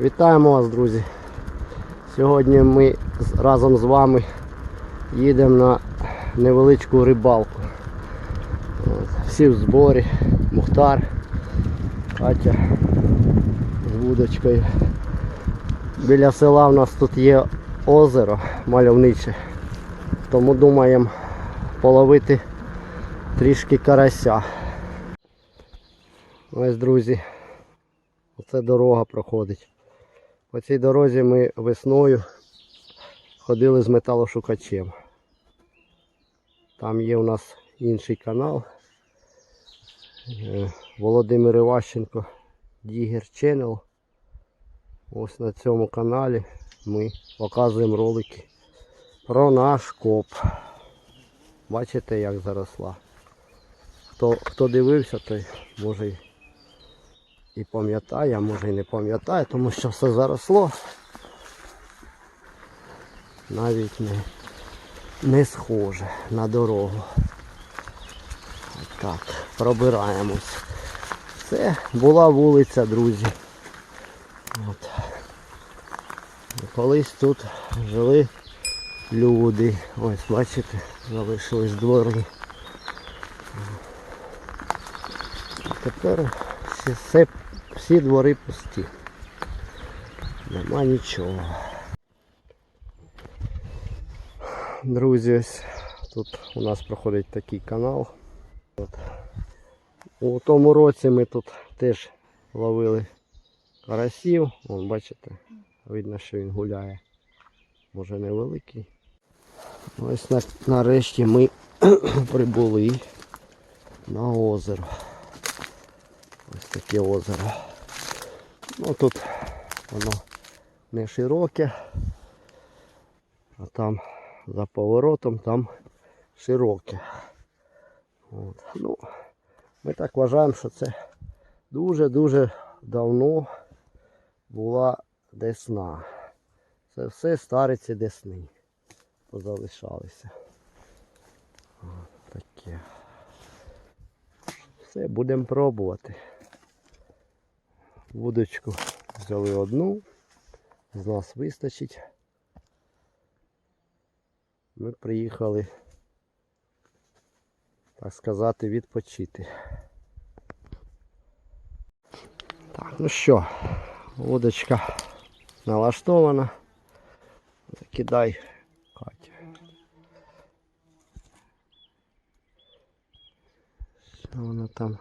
Вітаємо вас, друзі. Сьогодні ми разом з вами їдемо на невеличку рибалку. Всі в зборі, Мухтар, Катя з вудочкою. Біля села в нас тут є озеро мальовниче, тому думаємо половити трішки карася. Ось, друзі, оце дорога проходить. По цій дорозі ми весною ходили з металошукачем. Там є у нас інший канал. Е, Володимир Іващенко Дігер Channel. Ось на цьому каналі ми показуємо ролики про наш коп. Бачите, як заросла. Хто, хто дивився, той може і пам'ятає, а може і не пам'ятає, тому що все заросло. Навіть не, не схоже на дорогу. Так, пробираємось. Це була вулиця, друзі. От. Колись тут жили люди. Ось бачите, залишились двори. Тепер все, всі двори пусті. Нема нічого. Друзі, ось тут у нас проходить такий канал. От. У тому році ми тут теж ловили карасів. Вон, бачите, видно, що він гуляє. Може невеликий. Ось на, нарешті ми прибули на озеро. Ось таке озеро. Ну тут воно не широке, а там за поворотом там широке. От. Ну, ми так вважаємо, що це дуже-дуже давно була десна. Це все стариці десни позалишалися. От таке. Все, будемо пробувати. Вудочку взяли одну, з нас вистачить. Ми приїхали, так сказати, відпочити. Так, ну що, вудочка налаштована. Закидай, Катя. Що вона там?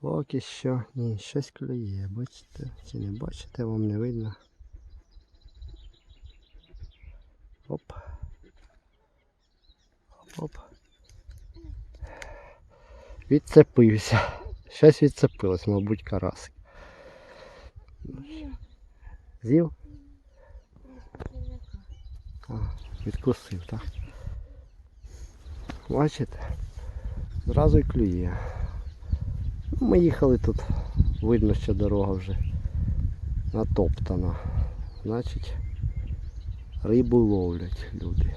Поки що ні, щось клює, бачите? Чи не бачите, вам не видно. Оп. Оп. Відцепився. Щось відцепилось, мабуть, карасик. З'їв? А, відкусив, так? Бачите? Зразу й клює. Ну, Ми їхали тут, видно, що дорога вже натоптана. Значить, рибу ловлять люди.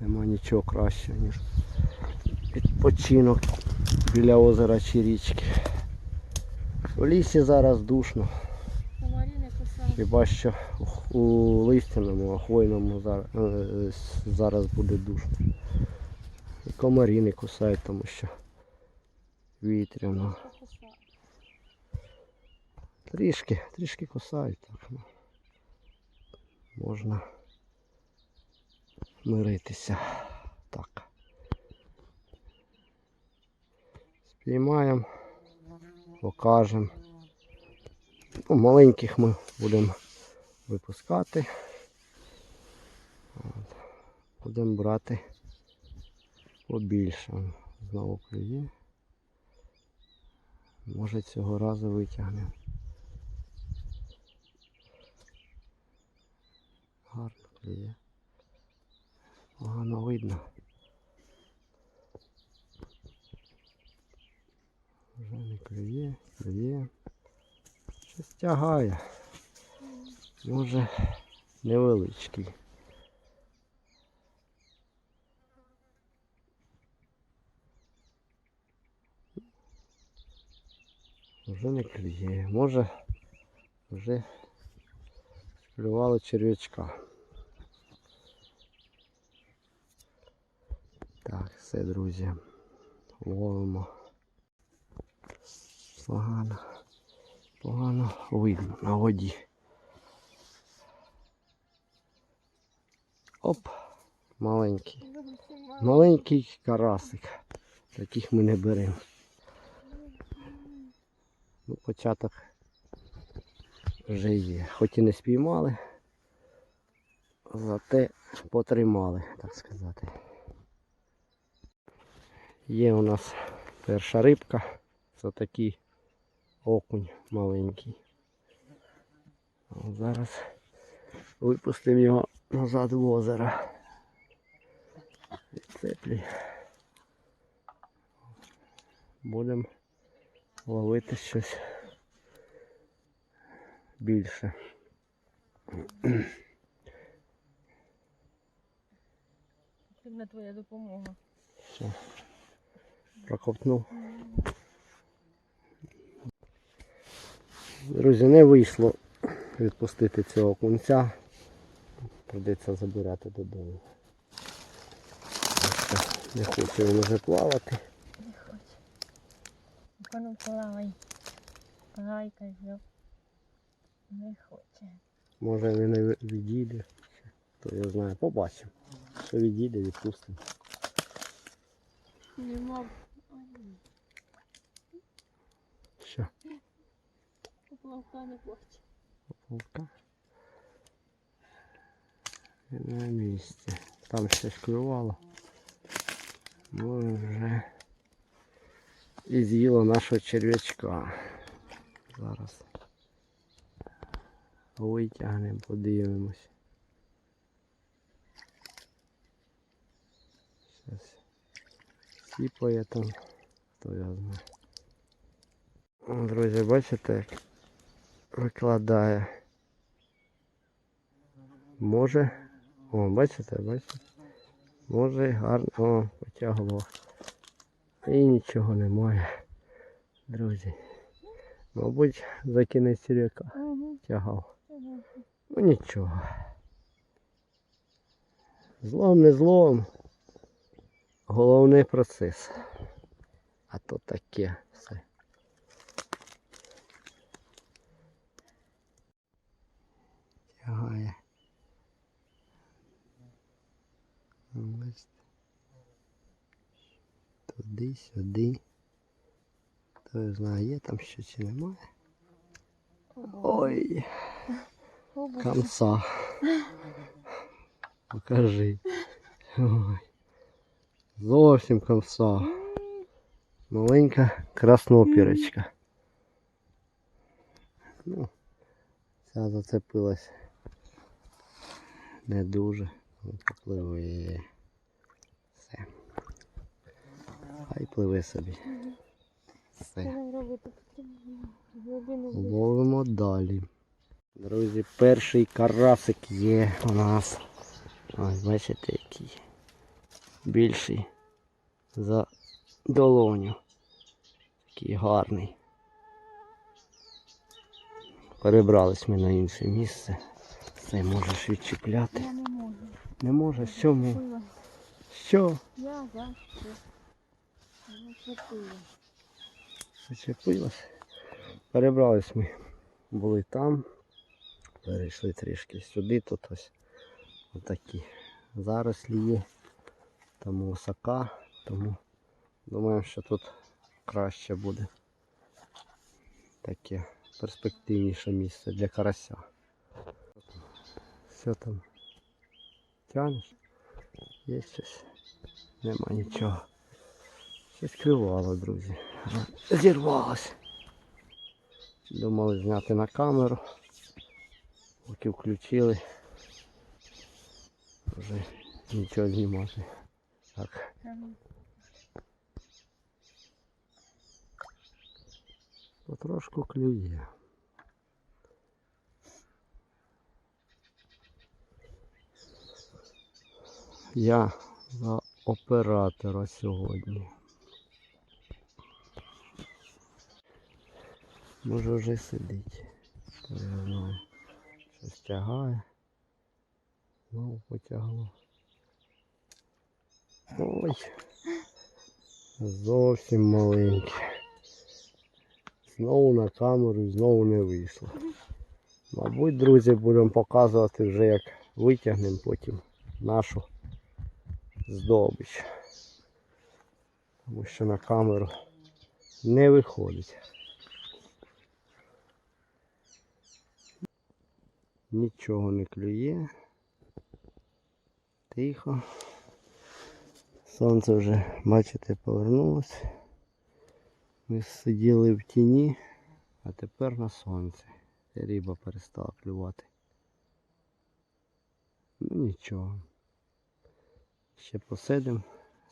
Нема нічого кращого, ніж відпочинок біля озера чи річки. В лісі зараз душно. Хіба що у листяному, а хвойному зараз, е, зараз буде душно. І комарі не кусають, тому що вітряно. Трішки, трішки кусають так. Ну. Можна миритися. Так. Спіймаємо, покажемо. Ну, маленьких ми будемо випускати. От. Будемо брати побільше. Знову клює. Може цього разу витягнемо. Гарно клює. Погано видно. Клює, клює. Щось тягає. Може невеличкий. Вже не клює. Може вже клювало черв'ячка. Так, все, друзі. Ловимо. Погано. Погано видно на воді. Оп, маленький. Маленький карасик. Таких ми не беремо. Ну, початок вже є. Хоч і не спіймали, зате потримали, так сказати. Є у нас перша рибка. Це такий окунь маленький. От Зараз випустимо його назад в озеро. Відцеплі. Будемо ловити щось більше. Потрібна твоя допомога. Все. Проковтнув. Друзі, не вийшло відпустити цього кунця. Придеться забирати додому. Не хоче він вже плавати. Не хоче. Пану плавай. Плавай, кажу. Не хоче. Може він і відійде. Хто його знає, побачимо. Що відійде, відпустимо. Нема. Що? Поплавка не хоче. Поплавка. І на місці. Там щось клювало. Може вже і з'їло нашого черв'ячка. Зараз витягнемо, подивимось. Щас сіпає там, хто я знає. О, Друзі, бачите, як викладає. Може. О, бачите, бачите? Може гарно. О, потягло. І нічого немає. Друзі. Мабуть, за кінець Угу. тягав. Ну нічого. Злом не злом. Головний процес. А то таке все. Тягає. Ну. Туди, сюди. Хто його знає, є там що чи немає. Ой. Комса. Покажи. Ой. Зовсім комса. Маленька краснопірочка. Ну, ця зацепилась не дуже. Попливе. Все. Хай пливе собі. Все. Ловимо далі. Друзі, перший карасик є у нас. Ось бачите який. Більший за долоню. Такий гарний. Перебрались ми на інше місце. Все можеш відчіпляти. Я не можу. Не може, що ми? Що? Я за що? Я чепила. Зачепилось. Перебрались ми. Були там. Перейшли трішки сюди, тут ось отакі зарослі є. Тому висока, тому думаємо, що тут краще буде. Таке перспективніше місце для карася. Все там тянеш? Є щось? Нема нічого. Щось кривало, друзі. Зірвалось. Думали зняти на камеру. Поки включили. Вже нічого знімати. Так. Потрошку клює. Я за оператора сьогодні. Може вже сидить. Я знаю. Щось тягає. Знову потягло. Ой. Зовсім маленьке. Знову на камеру і знову не вийшло. Мабуть, друзі, будемо показувати вже як витягнемо потім нашу здобич. Тому що на камеру не виходить. Нічого не клює. Тихо. Сонце вже, бачите, повернулося. Ми сиділи в тіні, а тепер на сонці. І риба перестала клювати. Ну нічого. Ще посидимо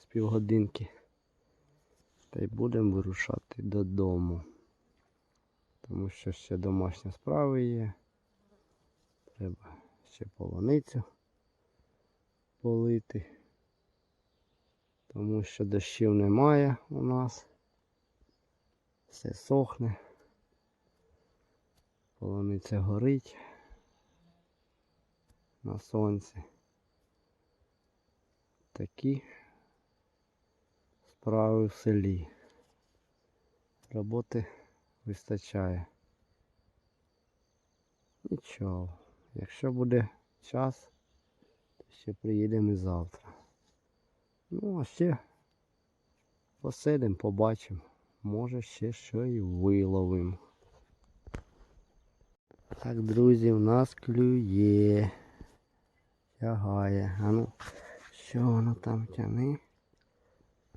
з півгодинки. Та й будемо вирушати додому. Тому що ще домашні справи є. Треба ще полоницю полити. Тому що дощів немає у нас. Все сохне. Полониця горить на сонці. Такі справи в селі. Роботи вистачає. Нічого. Якщо буде час, то ще приїдемо і завтра. Ну, а ще посидимо, побачимо. Може ще що і виловимо. Так, друзі, в нас клює. Тягає. А ну, що воно там тяне?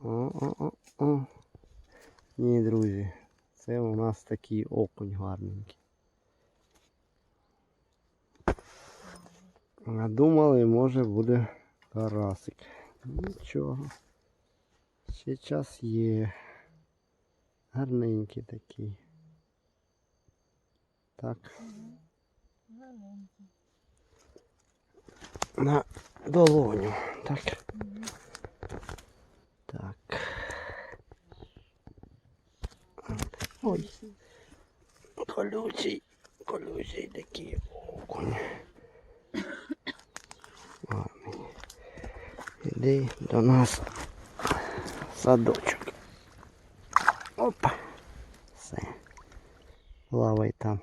О-о-о-о. Ні, друзі, це у нас такий окунь гарненький. А думали, може буде карасик. Нічого. Ще час є. Гарненький такий. Так. На долоню. Так. Так. Ой. Колючий. Колючий такий окунь. Ладно. Іди до нас садочок. Опа. Все. Плавай там.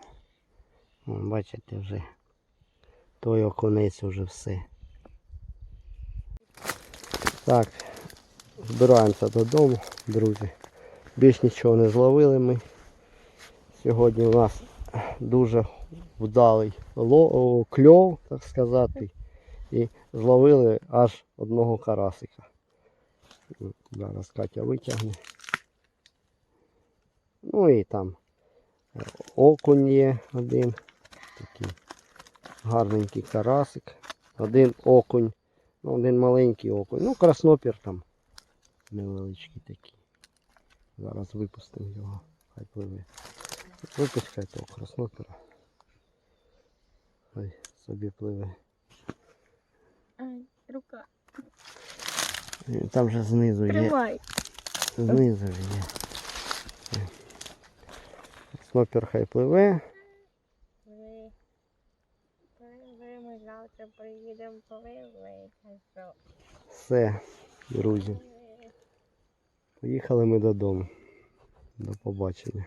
Бачите вже. Той окунець вже все. Так, збираємося додому, друзі. Більш нічого не зловили ми. Сьогодні у нас дуже вдалий кльов, так сказати. І зловили аж одного карасика. Зараз Катя витягне. Ну і там е, окунь є один. Такий гарненький карасик. Один окунь. Ну, один маленький окунь. Ну, краснопір там невеличкий такий. Зараз випустимо його. Хай пливе. Випускай того краснопіра. Хай собі пливе. Ай, рука. Там же знизу є. Тримай. Знизу ж є. Снопер хай пливе. Все, друзі. Поїхали ми додому. До побачення.